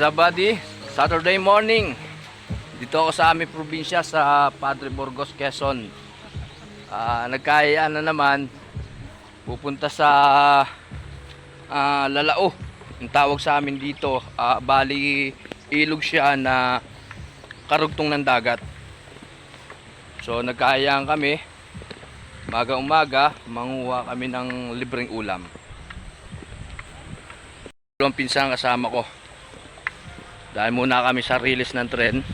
Zabadi, Saturday morning. Dito ako sa aming probinsya sa Padre Burgos, Quezon. Ah, nagkayaan na naman pupunta sa ah, Lalao. Yung tawag sa amin dito, ah, bali ilog siya na karugtong ng dagat. So nagkayaan kami maga umaga manguha kami ng libreng ulam. Dalawang pinsan kasama ko. Dahil muna kami sa release ng tren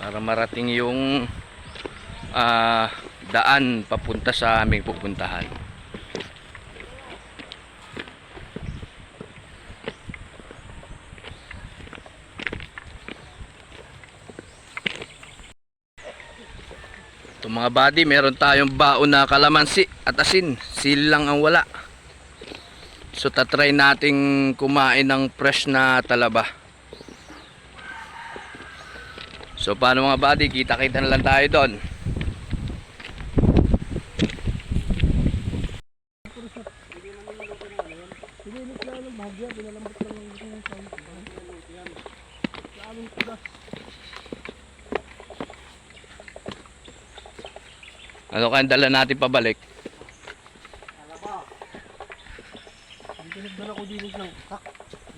para marating yung ah, daan papunta sa aming pupuntahan. Ito mga buddy, meron tayong baon na kalamansi at asin. Sili lang ang wala. So tatry nating kumain ng fresh na talaba. So paano mga buddy, kita-kita na lang tayo doon. Ano kaya dala natin pabalik?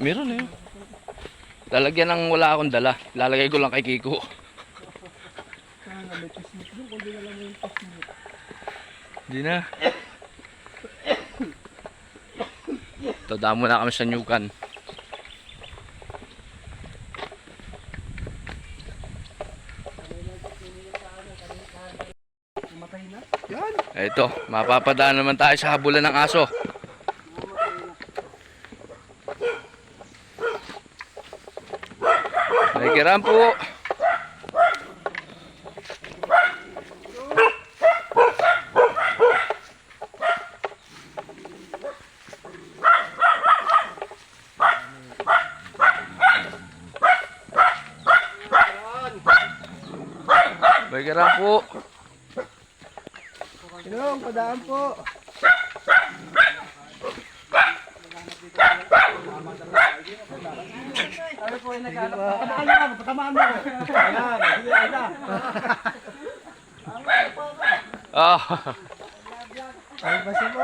Meron eh. Lalagyan ng wala akong dala. Lalagay ko lang kay Kiko. Hindi na. Ito, damo na kami sa Nyukan. Ito, mapapadaan naman tayo sa habulan ng aso. Kiram po. Kiram po. Ilong, padaan po. Ano po yung naghanap? Patamaan mo ako, patamaan mo. Ayan, hindi na. Ah, Ay, basta po.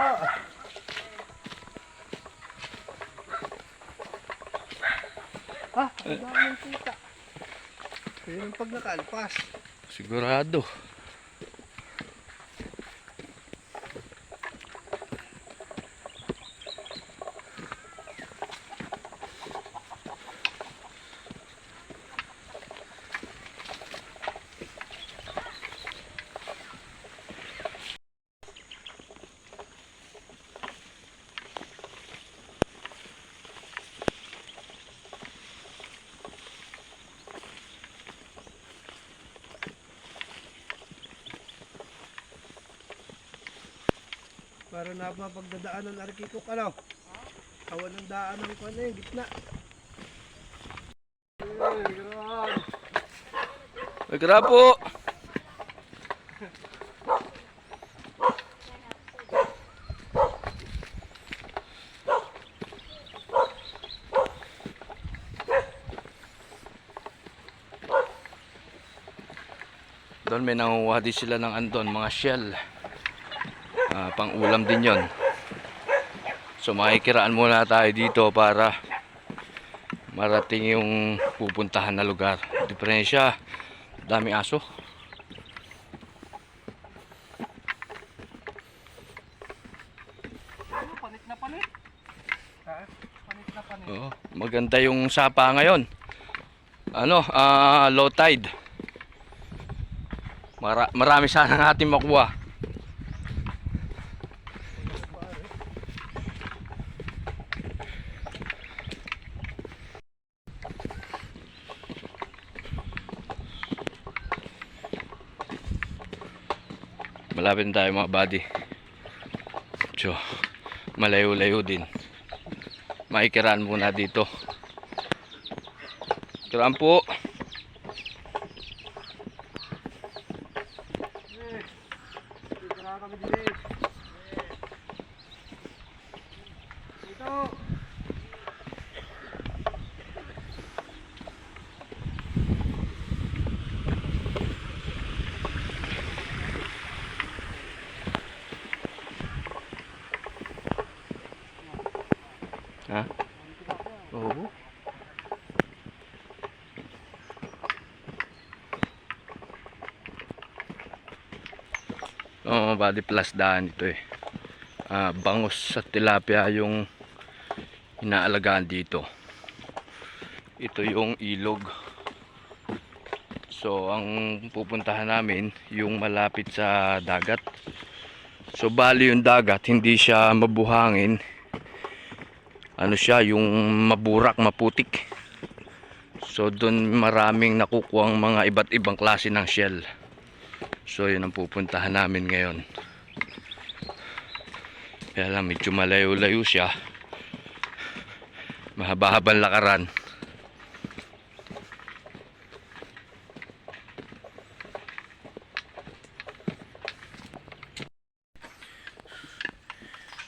Ah, ang dami ng kita. Ang pag nakalpas. sigurado. Para na mapagdadaanan ng arkiko ka lang. Awan ng daan ng kwan eh, gitna. Ay, grabe. May kiram po. Doon may nanguha din sila ng andon, mga shell. Ah, pang ulam din yon. So makikiraan muna tayo dito para marating yung pupuntahan na lugar. Diferensya, dami aso. Panit na panit. Ha? Panit na panit. Oo, maganda yung sapa ngayon. Ano, ah, low tide. Mara marami sana natin makuha. Malapit tayo mga buddy. So, malayo-layo din. Makikiraan muna dito. Kiraan po. Ha? Oo. Oo, body plus daan ito eh. Ah, bangus sa tilapia yung inaalagaan dito. Ito yung ilog. So, ang pupuntahan namin yung malapit sa dagat. So, bali yung dagat, hindi siya mabuhangin. Ano siya, yung maburak, maputik. So, doon maraming nakukuha mga iba't ibang klase ng shell. So, yun ang pupuntahan namin ngayon. Kaya lang, medyo malayo-layo siya. Mahaba-habang lakaran.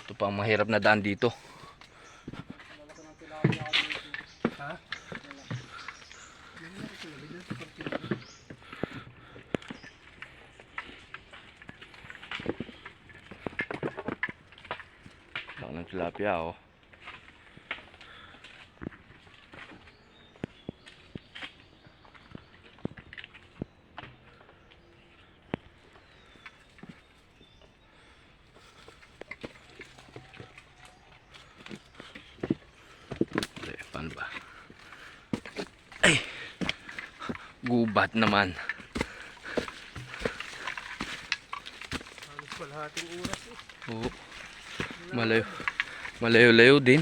Ito pa ang mahirap na daan dito. Ha? Laki ng tilapia oh. Paano ba? Ay! Gubat naman. Halos kalahating oras eh. Oo. Malayo. Malayo-layo din.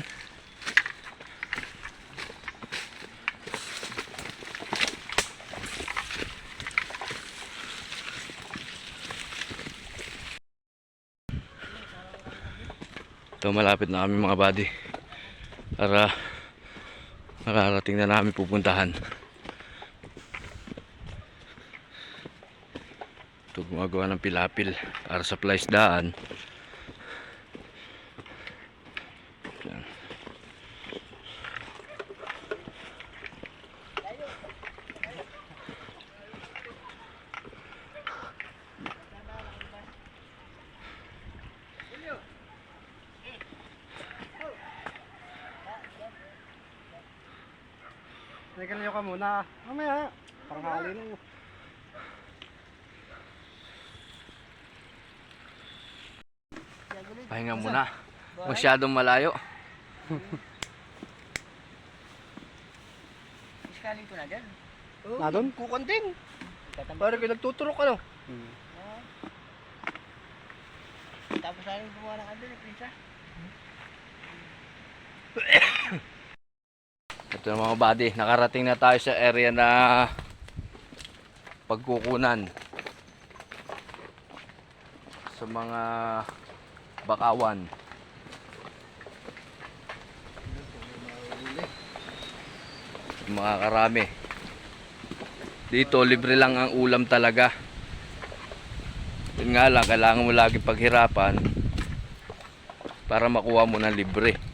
Ito malapit na kami mga buddy. Para makarating na namin pupuntahan. Ito gumagawa ng pilapil para sa daan. Teka lang ka muna. Mamaya. Panghali mo. Pahinga muna. Masyadong malayo. Iskaling ko na dyan. Oh, Na doon? Kukan din. Parang nagtuturok ano? Tapos aling gumawa ng ano, ni Na mga buddy, nakarating na tayo sa area na pagkukunan sa mga bakawan. Mga karami. Dito libre lang ang ulam talaga. Yun nga lang, kailangan mo lagi paghirapan para makuha mo ng libre.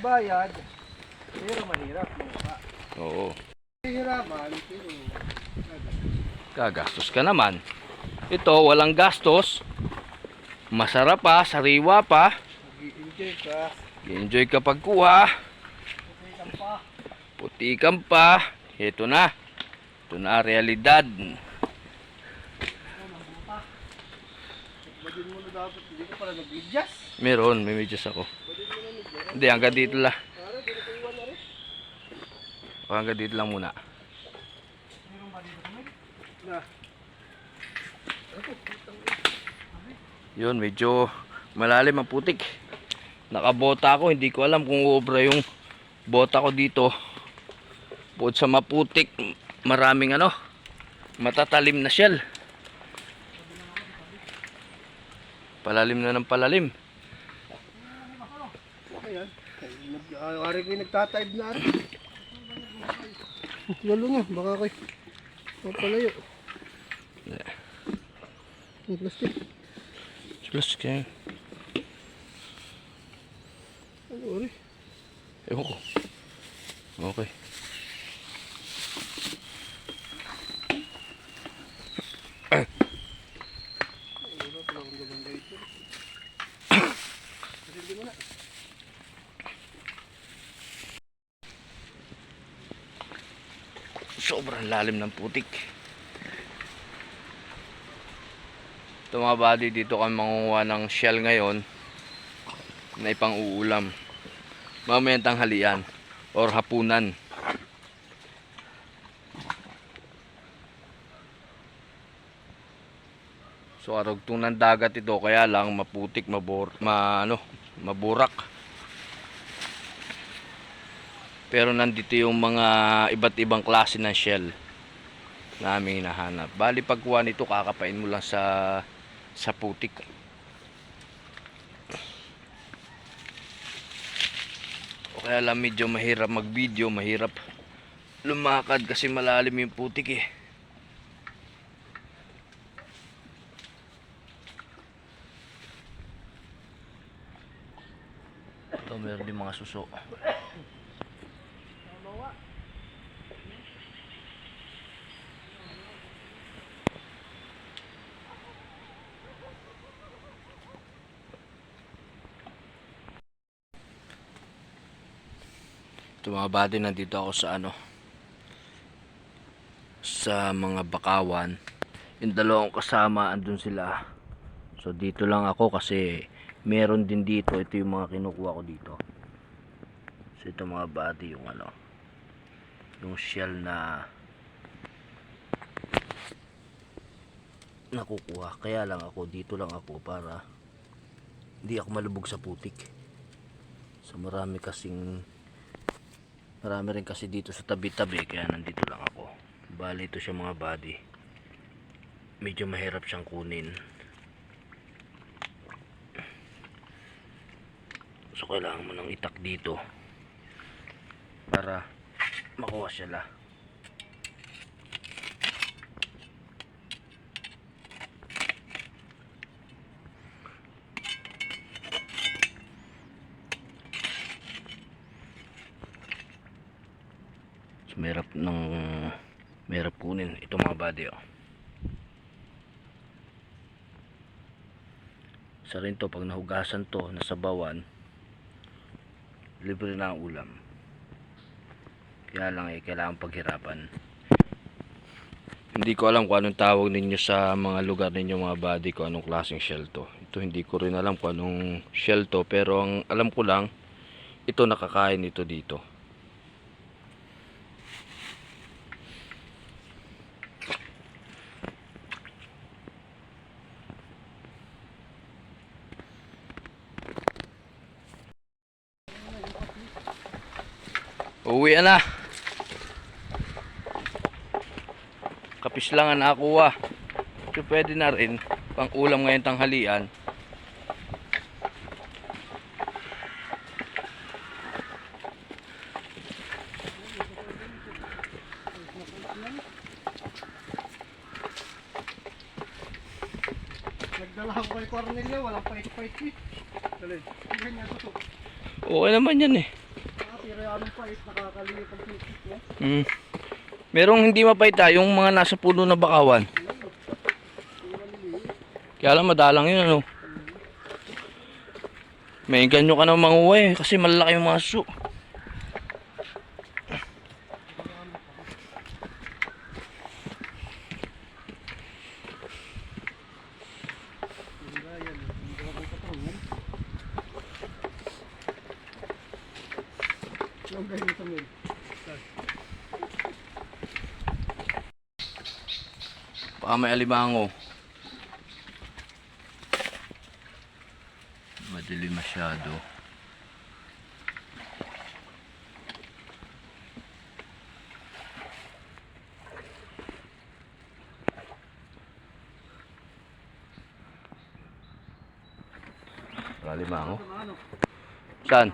Bayad. Pero mahirap. Mga Oo. Hirapan, pero... gagastos ka naman. Ito, walang gastos. Masarap pa, sariwa pa. Mag-i-enjoy ka. Enjoy ka pagkuha. Ikan pa. Putikan pa. Ito na. Ito na realidad. Nag-adjust. Meron, may medyas ako. Hindi, hanggang dito lang. Rin. Hanggang dito lang muna. Yun, medyo malalim ang putik. Nakabota ako, hindi ko alam kung ubra yung bota ko dito. Bukod sa maputik, maraming ano, matatalim na shell. Palalim na ng palalim. Ayan. Nag- Ari ko yung nagtatibe na rin. Lalo nga, baka ko'y papalayo. Yeah. Ang plastic. Plus, kaya, Ano, Ari? ewan ko. Okay. Wala pala akong gabang dito. muna. Sobrang lalim ng putik. Ito mga buddy, dito kami mangunguha ng shell ngayon na ipang uulam. Mamayang tanghalian or hapunan. So arugtong ng dagat ito kaya lang maputik, mabor, ma, ano, maburak. Pero nandito yung mga iba't ibang klase ng shell na aming hinahanap. Bali pagkuha nito kakapain mo lang sa sa putik. O kaya lang medyo mahirap mag-video, mahirap lumakad kasi malalim yung putik eh. Ito meron din mga suso. Mga buddy, nandito ako sa ano sa mga bakawan. Yung dalawang kasama andun sila. So dito lang ako kasi meron din dito. Ito yung mga kinukuha ko dito. So ito mga buddy yung ano yung shell na nakukuha. Kaya lang ako dito lang ako para hindi ako malubog sa putik. So marami kasing Marami rin kasi dito sa tabi-tabi kaya nandito lang ako. Bali ito siya mga body. Medyo mahirap siyang kunin. So kailangan mo nang itak dito para makuha sila. So, merap ng merap kunin ito mga body oh. Isa rin to pag nahugasan to nasa bawan libre na ang ulam. Kaya lang eh kailangan paghirapan. Hindi ko alam kung anong tawag ninyo sa mga lugar ninyo mga body ko anong klaseng shell to. Ito hindi ko rin alam kung anong shell to pero ang alam ko lang ito nakakain ito dito. Uwi na. Kapis lang ang nakuha. So pwede na rin pang ulam ngayong tanghalian. Nagdala ako kay Cornelia, walang pait-pait eh. Dali. Ganyan ko to. Okay naman yan eh. Mm. Merong hindi mapayta yung mga nasa puno na bakawan. Kaya lang madalang yun ano. May ganyo ka na manguha eh kasi malalaki yung mga suso. Ganyan, hindi ako patulungan. Yung ganyan sa mil. Baka may alimango. Madilim masyado. Alimango. Saan?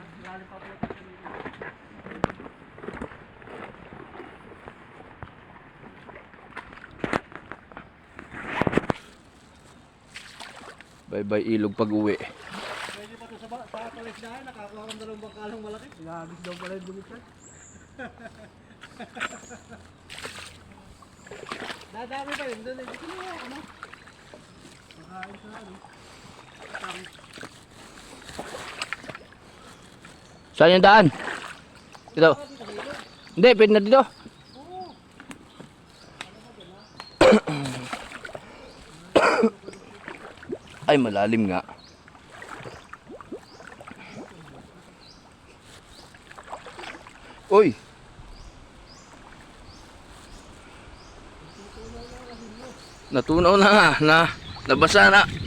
Bye ilog pag uwi. Pwede pa to sa sa kalis dahil nakakuha ng dalawang bangkalang malaki. Ilagis daw pala yung dumitan. Dadami pa yun doon. Ko na ano. Makain sa ano. Saan yung daan? Dito. Hindi, pwede na dito. Ay, malalim nga. Uy! Natunaw na nga, na, nabasa na.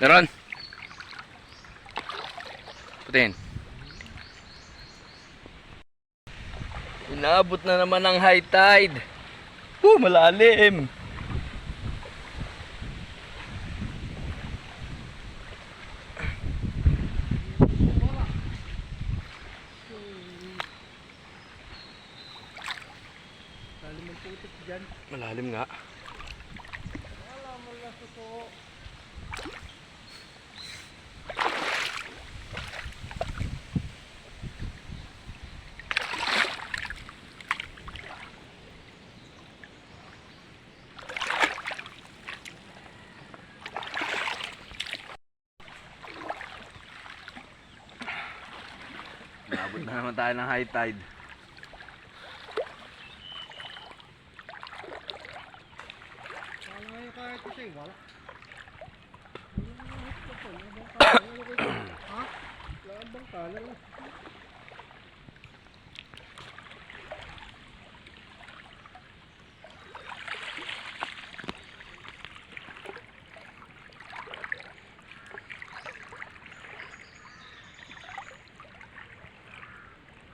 Meron. Putin. Inabot na naman ang high tide. Oh, malalim. Nabot na naman tayo ng high tide. Wala nga yung kahit isa eh, wala. Ha? Wala ang bangka lang. eh.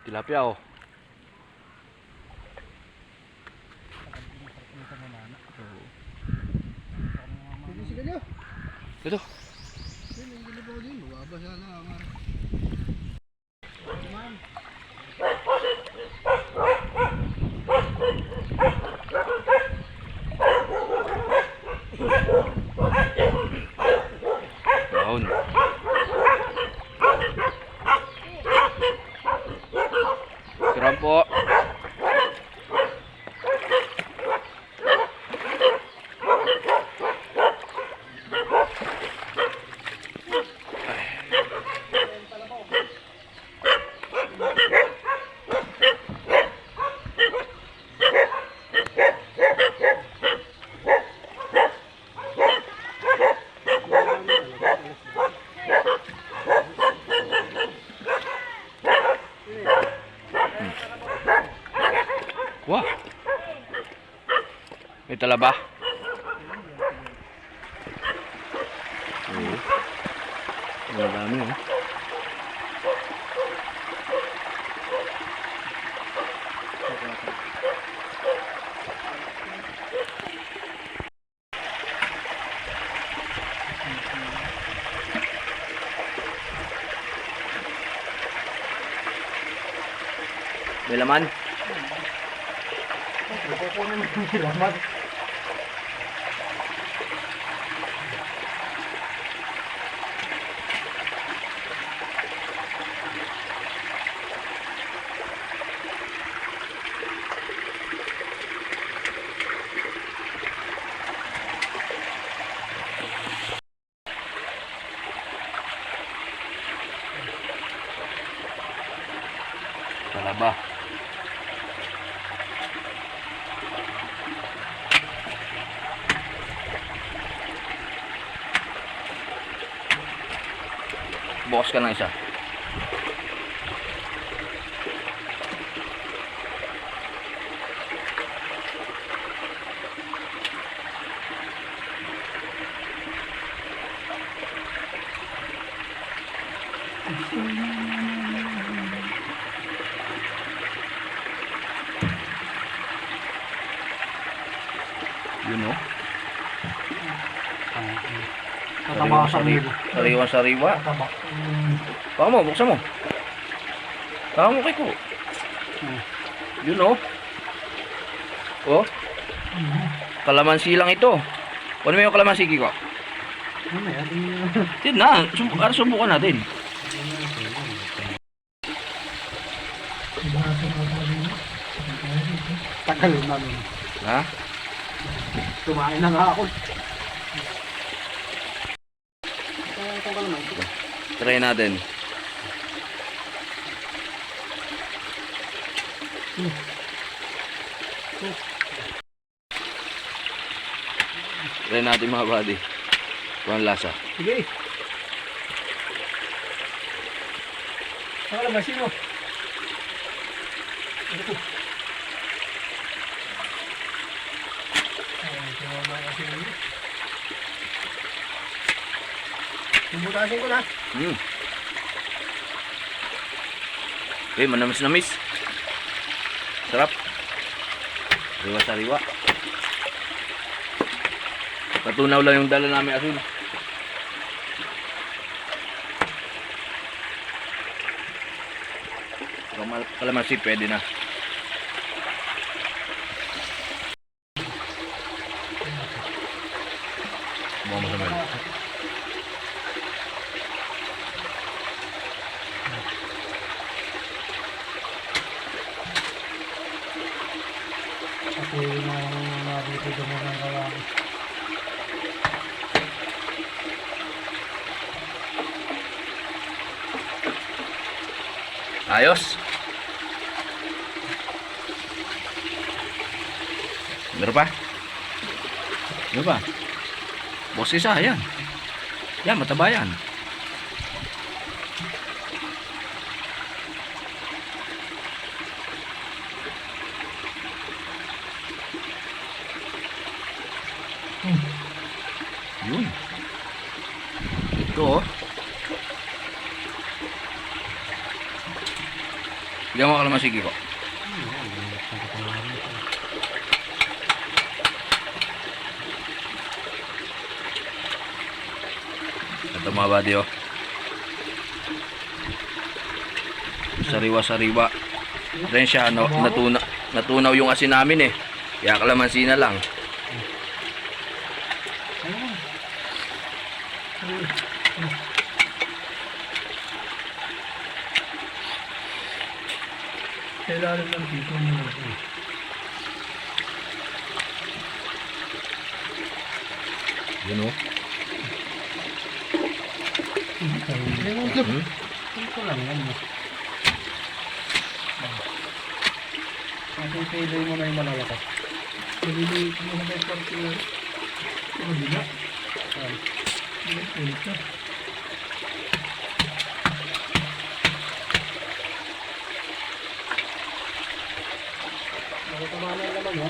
Tilapia oh. Hindi sila niyo. Ito. Yun, yung gilibaw din. Mababa sana ang ano. Yun. Kiram po. Wah. May talaba. Oo. Ang dami oh. May laman. Yung laman. Talaba. Bukas ka ng isa. Yun oh. Tatama sa libo. Sariwa sariwa. Tatama. Baka mo, buksan mo. Baka mo kay ko. Yun oh. Oh, kalamansi lang ito. Ano mo yung kalamansi ko? Ano yan? Na, sub ara subukan natin. Tagal namin. Ha? Kumain na nga ako. Ito ka naman. Try natin. Try natin mga buddy. Kung ang lasa. Sige. Ang alam, sino? Ito. Ay, ito naman kasi yun. Bubutasin ko na. Mm. Eh, manamis-namis. Sarap. Sariwa-sariwa. Patunaw lang yung dala namin. Kamal- Kalamansi, pwede na. Buka mo sa mga. Ako yung narito doon mo ng kawami. Ayos. Meron pa? Meron pa? Bos isa, yan. Yan, mataba yan. Yun. Ito oh. Bigyan mo ka naman sige ko. Ito mga buddy oh. Sariwa-sariwa. Ren siya, no, natuna, natunaw yung asin namin eh. Kaya kalamansi na lang. Kailangan ng dito mo. Yun oh. Ito lang yan. Natipilay mo na yung malalakas. Naliliit mo na yung parte na. Ano bila? Ito. Nakatama na naman ha.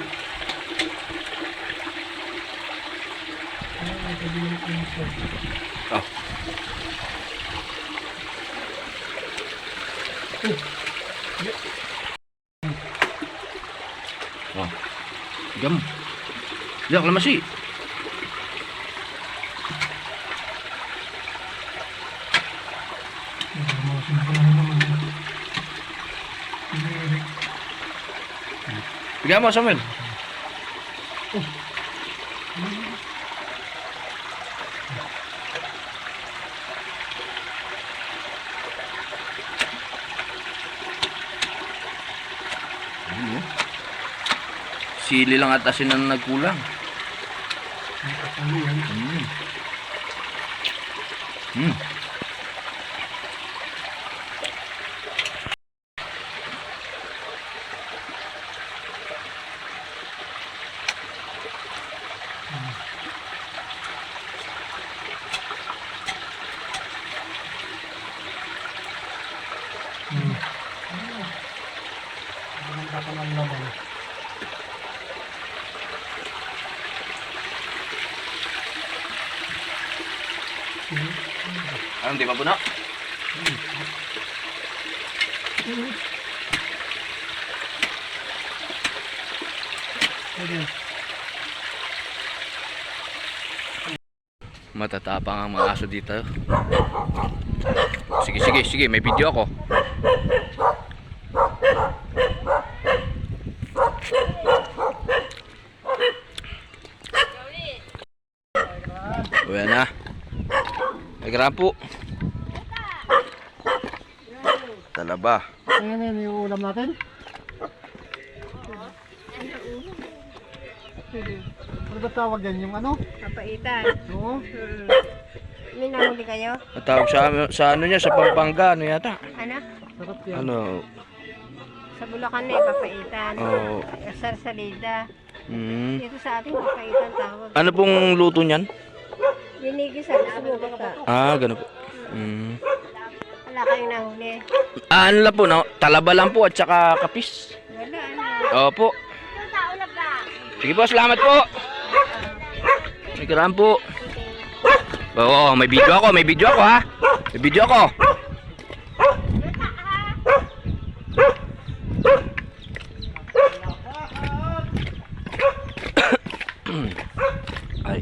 Ah. Oh. Gam. Yak lamasi. Bigyan mo, Samuel. Ayun, oh. Sili lang at asin ang nagkulang. Mm. Mm. Anong di ba puno? Matatapang ang mga aso dito. Sige, sige, sige. May video ako. Uwi na. Nagram po. Talaba. Ayan yan yung ulam natin. Ano ba tawag yan? Yung ano? Kapaitan. Oo. Hmm. May nahuli kayo? Matawag sa, sa ano niya, sa Pampanga, ano yata? Ano? Sarap yan. Ano? Sa Bulacan na eh, papaitan. Oh, Sa Salida. mm. Dito sa atin, papaitan tawag. Ano pong luto niyan? Mo basta. Ah, ganun po. Mm. Wala kayong nahuli. Ah, ano lang po, no? talaba lang po at saka kapis. Wala, ano. Opo. Sige po, salamat po. May karaan po. Oo, may video ako, may video ako ha. May video ako. Ay.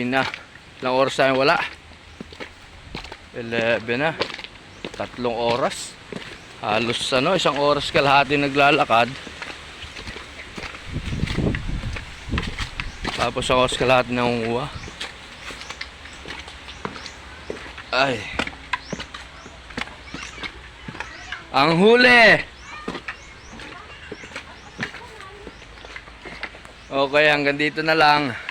Nakauwi na. Ilang oras tayo wala? 11 na. Tatlong oras. Halos ano, isang oras kalahati naglalakad. Tapos ang oras kalahati nangunguha. Ay. Ang huli! Okay, hanggang dito na lang.